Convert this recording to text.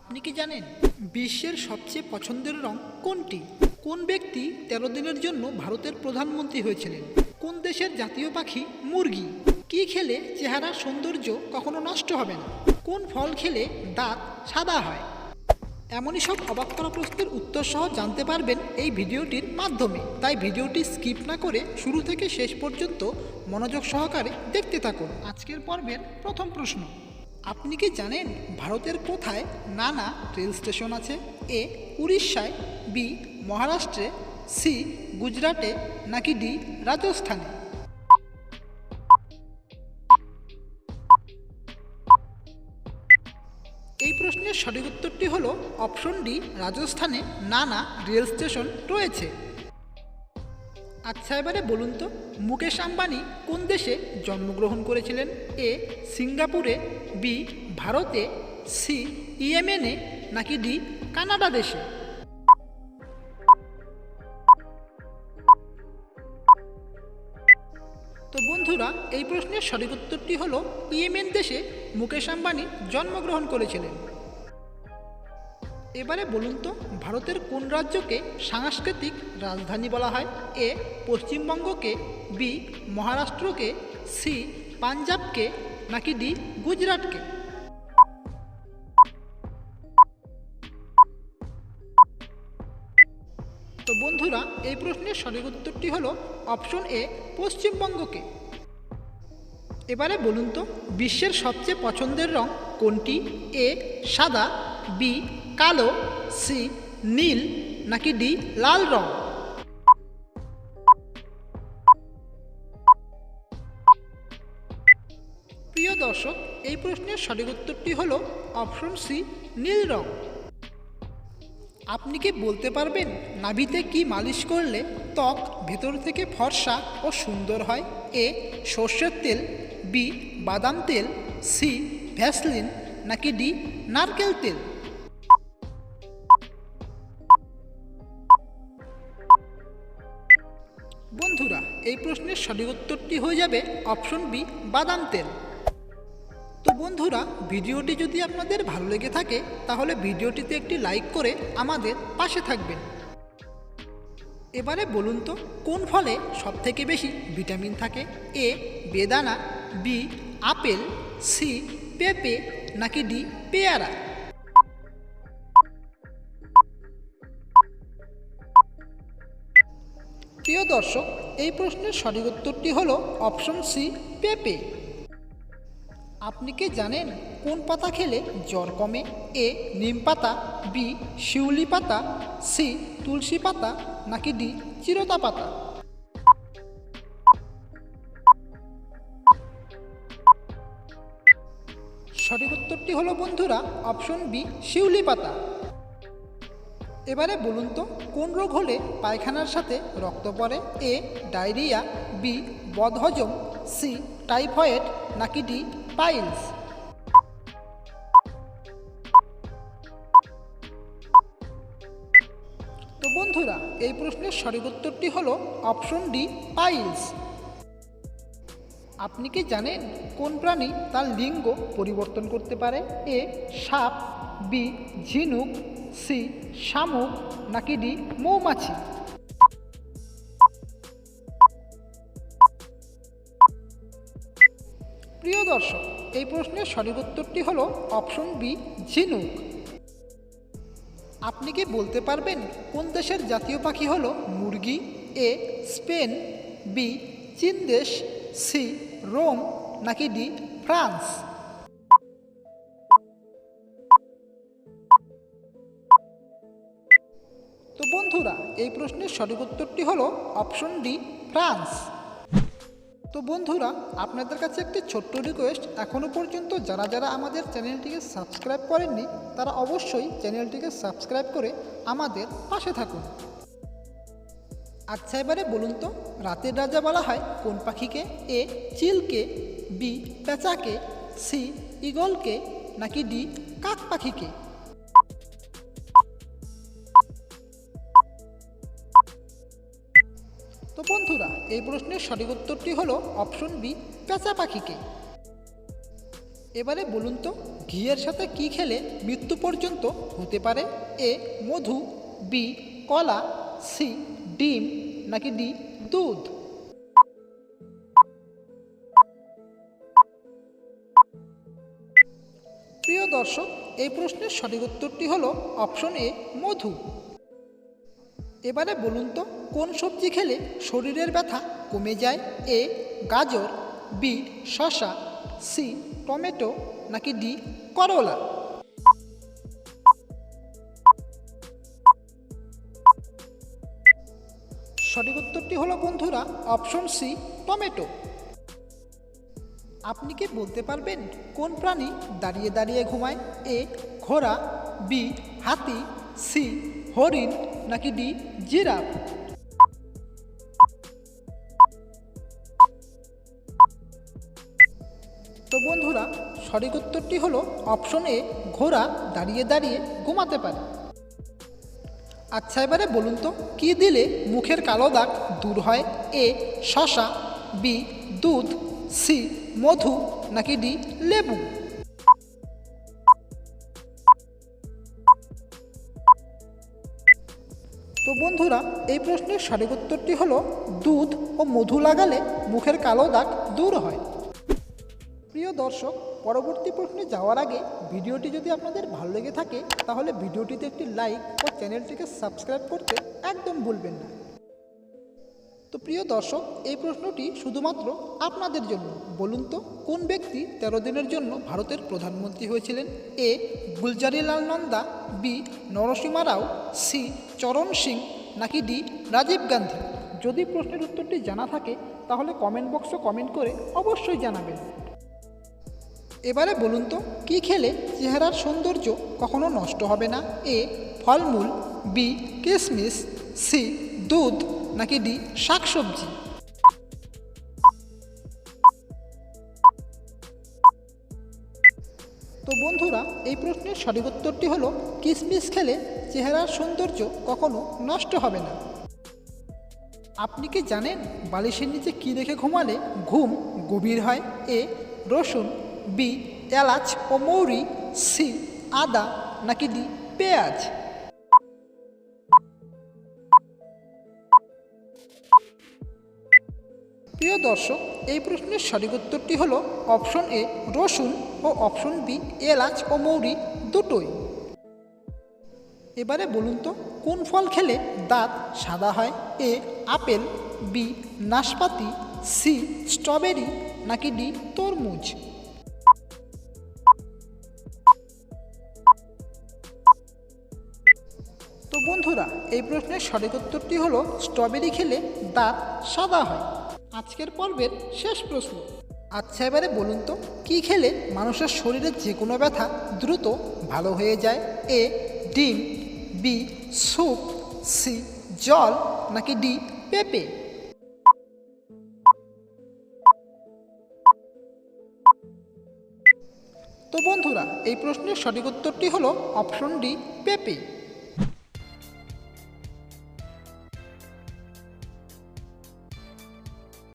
আপনি কি জানেন বিশ্বের সবচেয়ে পছন্দের রং কোনটি? কোন ব্যক্তি তেরো দিনের জন্য ভারতের প্রধানমন্ত্রী হয়েছিলেন? কোন দেশের জাতীয় পাখি মুরগি? কি খেলে চেহারার সৌন্দর্য কখনো নষ্ট হবে না? কোন ফল খেলে দাঁত সাদা হয়? এমনই সব অবাক করা প্রশ্নের উত্তর সহ জানতে পারবেন এই ভিডিওটির মাধ্যমে। তাই ভিডিওটি স্কিপ না করে শুরু থেকে শেষ পর্যন্ত মনোযোগ সহকারে দেখতে থাকুন। আজকের পর্বের প্রথম প্রশ্ন। আপনি কি জানেন ভারতের কোথায় নানা রেল স্টেশন আছে? এ, উড়িষ্যায়, বি, মহারাষ্ট্রে, সি, গুজরাটে, নাকি ডি, রাজস্থানে? এই প্রশ্নের সঠিক উত্তরটি হল অপশন ডি, রাজস্থানে নানা রেল স্টেশন রয়েছে। আচ্ছা এবারে বলুন তো, মুকেশ আম্বানি কোন দেশে জন্মগ্রহণ করেছিলেন? এ, সিঙ্গাপুরে, বি, ভারতে, সি, ইয়েমেনে, নাকি ডি, কানাডা দেশে? তো বন্ধুরা, এই প্রশ্নের সঠিক উত্তরটি হলো, ইয়েমেন দেশে মুকেশ আম্বানি জন্মগ্রহণ করেছিলেন। এবারে বলুন তো, ভারতের কোন রাজ্যকে সাংস্কৃতিক রাজধানী বলা হয়? এ, পশ্চিমবঙ্গকে, বি, মহারাষ্ট্রকে, সি, পাঞ্জাবকে, নাকি ডি, গুজরাটকে? তো বন্ধুরা, এই প্রশ্নের সঠিক উত্তরটি হলো অপশন এ, পশ্চিমবঙ্গকে। এবারে বলুন তো, বিশ্বের সবচেয়ে পছন্দের রং কোনটি? এ, সাদা, বি কালো, সি, নীল, নাকি ডি, লাল রং? প্রিয় দর্শক, এই প্রশ্নের সঠিক উত্তরটি হল অপশন সি, নীল রং। আপনি কি বলতে পারবেন নাভিতে কি মালিশ করলে ত্বক ভেতর থেকে ফর্সা ও সুন্দর হয়? এ, সর্ষের তেল, বি, বাদাম তেল, সি, ভ্যাসলিন, নাকি ডি, নারকেল তেল? এই প্রশ্নের সঠিক উত্তরটি হয়ে যাবে অপশন বি, বাদাম তেল। তো বন্ধুরা, ভিডিওটি যদি আপনাদের ভালো লেগে থাকে, তাহলে ভিডিওটিতে একটি লাইক করে আমাদের পাশে থাকবেন। এবারে বলুন তো, কোন ফলে সবথেকে বেশি ভিটামিন থাকে? এ, বেদানা, বি, আপেল, সি, পেঁপে, নাকি ডি, পেয়ারা? প্রিয় দর্শক এই প্রশ্নের সঠিক উত্তরটি হল অপশন সি, পেঁপে। আপনি কি জানেন কোন পাতা খেলে জ্বর কমে? এ, নিম পাতা, বি, শিউলি পাতা, সি, তুলসী পাতা, নাকি ডি, চিরতা পাতা? সঠিক উত্তরটি হলো বন্ধুরা, অপশন বি, শিউলি পাতা। এবারে বলুন তো, কোন রোগ হলে পায়খানার সাথে রক্ত পড়ে? এ, ডায়রিয়া, বি, বদহজম, সি, টাইফয়েড, নাকি ডি, পাইলস? বন্ধুরা, এই প্রশ্নের সঠিক উত্তরটি হলো অপশন ডি, পাইলস। আপনি কি জানেন কোন প্রাণী তার লিঙ্গ পরিবর্তন করতে পারে? এ, সাপ, বি, ঝিনুক, সি, শামুক, নাকি ডি, মৌমাছি? প্রিয় দর্শক, এই প্রশ্নের সঠিক উত্তরটি হল অপশন বি, ঝিনুক। আপনি কি বলতে পারবেন কোন দেশের জাতীয় পাখি হলো মুরগি? এ, স্পেন, বি, চীন দেশ সি, রোম, নাকি ডি, ফ্রান্স? তো বন্ধুরা, এই প্রশ্নের সঠিক উত্তরটি হলো অপশন ডি, ফ্রান্স। তো বন্ধুরা, আপনাদের কাছে একটি ছোট্ট রিকোয়েস্ট এখনও পর্যন্ত যারা যারা আমাদের চ্যানেলটিকে সাবস্ক্রাইব করেননি, তারা অবশ্যই চ্যানেলটিকে সাবস্ক্রাইব করে আমাদের পাশে থাকুন। আচ্ছা এবারে বলুন তো, রাতের রাজা বলা হয় কোন পাখিকে? এ, চিলকে, বি পেঁচাকে সি, ইগলকে, নাকি ডি, কাক পাখিকে? তো বন্ধুরা, এই প্রশ্নের সঠিক উত্তরটি হলো অপশন বি পেঁচা পাখিকে। এবারে বলুন তো, ঘিয়ের সাথে কি খেলে মৃত্যু পর্যন্ত হতে পারে? এ, মধু, বি, কলা, সি ডিম নাকি ডি, দুধ? প্রিয় দর্শক, এই প্রশ্নের সঠিক উত্তরটি হলো অপশন এ, মধু। এবারে বলুন তো, কোন সবজি খেলে শরীরের ব্যথা কমে যায়? এ, গাজর, বি শশা সি, টমেটো, নাকি ডি, করলা? সঠিক উত্তরটি হলো বন্ধুরা, অপশন সি টমেটো। আপনি কি বলতে পারবেন কোন প্রাণী দাঁড়িয়ে দাঁড়িয়ে ঘুমায়? এ, ঘোড়া, বি, হাতি, সি, হরিণ, নাকি ডি, জিরাফ? তো বন্ধুরা, সঠিক উত্তরটি হলো অপশন এ, ঘোড়া দাঁড়িয়ে দাঁড়িয়ে ঘুমাতে পারে। আচ্ছা এবারে বলুন তো, কি দিলে মুখের কালো দাগ দূর হয়? এ, শশা, বি, দুধ, সি, মধু, নাকি ডি, লেবু? তো বন্ধুরা, এই প্রশ্নের সঠিক উত্তরটি হলো, দুধ ও মধু লাগালে মুখের কালো দাগ দূর হয়। প্রিয় দর্শক, পরবর্তী প্রশ্নে যাওয়ার আগে ভিডিওটি যদি আপনাদের ভালো লেগে থাকে, তাহলে ভিডিওটিতে একটি লাইক ও চ্যানেলটিকে সাবস্ক্রাইব করতে একদম ভুলবেন না। তো প্রিয় দর্শক, এই প্রশ্নটি শুধুমাত্র আপনাদের জন্য। বলুন তো, কোন ব্যক্তি তেরো দিনের জন্য ভারতের প্রধানমন্ত্রী হয়েছিলেন? A Gulzarilal Nanda, B, Narasimha Rao, C, Charan Singh, নাকি ডি, রাজীব গান্ধী? যদি প্রশ্নের উত্তরটি জানা থাকে, তাহলে কমেন্ট বক্সে কমেন্ট করে অবশ্যই জানাবেন। এবারে বলুন তো, কী খেলে চেহারার সৌন্দর্য কখনো নষ্ট হবে না? এ, ফলমূল, বি কিশমিশ সি, দুধ, নাকি ডি, শাকসবজি? তো বন্ধুরা, এই প্রশ্নের সঠিক উত্তরটি হলো কিশমিশ খেলে চেহারার সৌন্দর্য কখনো নষ্ট হবে না। আপনি কি জানেন বালিশের নিচে কী রেখে ঘুমালে ঘুম গভীর হয়? এ, রসুন বি, এলাচ ও মৌরি সি, আদা, নাকি ডি, পেঁয়াজ। প্রিয় দর্শক, এই প্রশ্নের সঠিক উত্তরটি হল অপশন এ, রসুন ও অপশন বি, এলাচ ও মৌরি দুটোই। এবারে বলুন তো, কোন ফল খেলে দাঁত সাদা হয়? এ, আপেল, বি, নাশপাতি, সি, স্ট্রবেরি, নাকি ডি, তরমুজ? বন্ধুরা, এই প্রশ্নের সঠিক উত্তরটি হলো স্ট্রবেরি খেলে দাঁত সাদা হয়। আজকের পর্বের শেষ প্রশ্ন। আচ্ছা এবারে বলুন তো, কী খেলে মানুষের শরীরের যে কোনো ব্যথা দ্রুত ভালো হয়ে যায়? এ, ডিম, বি, স্যুপ, সি, জল, নাকি ডি, পেঁপে? তো বন্ধুরা, এই প্রশ্নের সঠিক উত্তরটি হলো অপশন ডি, পেঁপে।